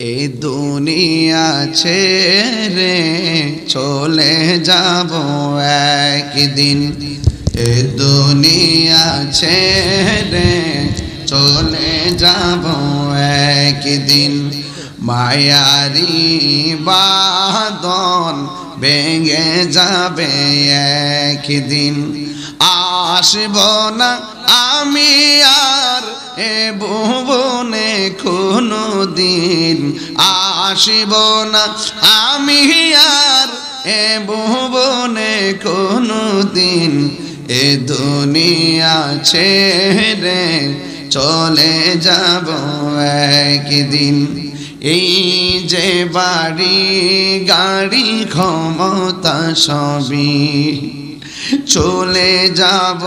এই দুনিয়া ছেড়ে চলে যাব একদিন। এ দুনিয়া ছেড়ে চলে যাব একদিন। মায়ারি বাদন ভেঙে যাবে একদিন। আসব না আমি আর এ ভুবনে কোনো দিন আসিব না। আমি আর এ ভুবনে কোনো দিন এ দুনিয়া ছেড়ে চলে যাব একদিন। এই যে বাড়ি, গাড়ি, ক্ষমতা সবই চলে যাব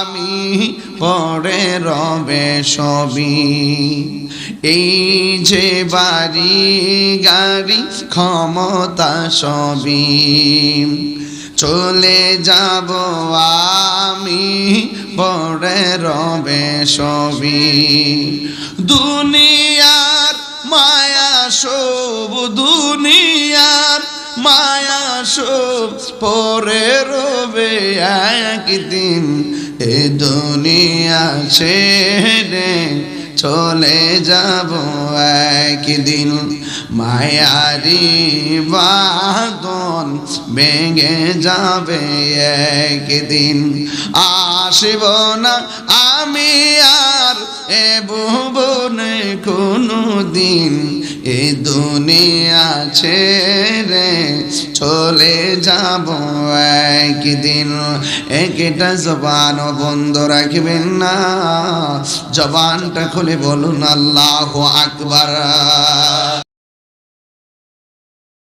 আমি, পরে রবে সবই। এই যে বাড়ি গাড়ি ক্ষমতা সবই। চলে যাব আমি, পরে রবে সবই। দুনিয়ার মায়া সব দুনিয়ার মায়া সব পরে রবে একদিন। এ দুনিয়া ছেড়ে চলে যাব একদিন। মায়ারি বাদন ভেঙে যাবে একদিন। আসব না আমি আর এ ভুবনে কোনো দিন এ দুনিয়া ছেড়ে চলে যাব একদিন। একটা জবান বন্ধ রাখবেন না। জবানটা খুলে বলুন, আল্লাহ আকবার।